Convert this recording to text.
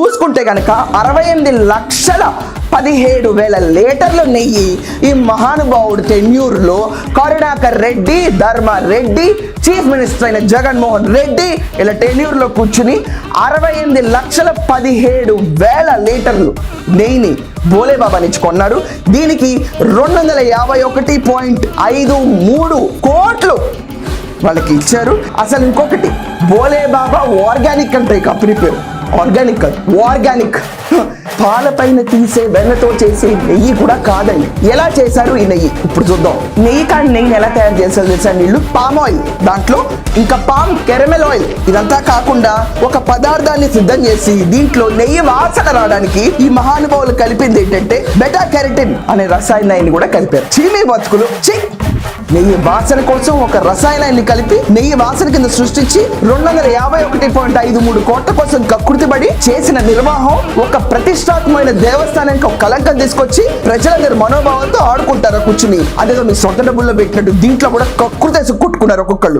చూసుకుంటే కనుక అరవై ఎనిమిది లక్షల పదిహేడు వేల లీటర్ల నెయ్యి ఈ మహానుభావుడు టెన్యూర్లో కరుణాకర్ రెడ్డి ధర్మ రెడ్డి చీఫ్ మినిస్టర్ అయిన జగన్మోహన్ రెడ్డి ఇలా టెన్యూర్లో కూర్చుని అరవై ఎనిమిది లక్షల పదిహేడు వేల లీటర్లు నెయ్యిని బోలేబాబా నుంచి కొన్నాడు దీనికి రెండు వందల యాభై ఒకటి పాయింట్ ఐదు మూడు కోట్లు వాళ్ళకి ఇచ్చారు. అసలు ఇంకొకటి బోలే బాబా ఆర్గానిక్ అంటే కంపెనీ పేరు. ఆర్గానిక్ కాదు ఆర్గానిక్ పాలపైన తీసే వెన్నతో చేసే నెయ్యి కూడా కాదండి. ఎలా చేశారు ఈ నెయ్యి? ఇప్పుడు చూద్దాం. నెయ్యి కానీ నెయ్యిని ఎలా తయారు చేశారు తెలుసా నీళ్ళు? Palm oil. దాంట్లో ఇంకా పామ్ కెరమెల్ ఆయిల్. ఇదంతా కాకుండా ఒక పదార్థాన్ని సిద్ధం చేసి దీంట్లో నెయ్యి వాసన రావడానికి ఈ మహానుభావులు కలిపింది ఏంటంటే బెటా కెరటిన్ అనే రసాయనాన్ని కూడా కలిపారు. చీమీ బతుకులు. చీ నెయ్యి వాసన కోసం ఒక రసాయనాన్ని కలిపి నెయ్యి వాసన కింద సృష్టించి రెండు వందల యాభై ఒకటి పాయింట్ ఐదు మూడు కోట్ల కోసం కకృతిపడి చేసిన నిర్వాహం ఒక ప్రతిష్టాత్మకమైన దేవస్థానానికి ఒక కలంకం తీసుకొచ్చి ప్రజలందరి మనోభావంతో ఆడుకుంటారు కూర్చుని. అదేదో మీ సొంత డబ్బుల్లో పెట్టినట్టు దీంట్లో కూడా కక్కుర్తేసి కుట్టుకున్నారు ఒక్కొక్కళ్ళు.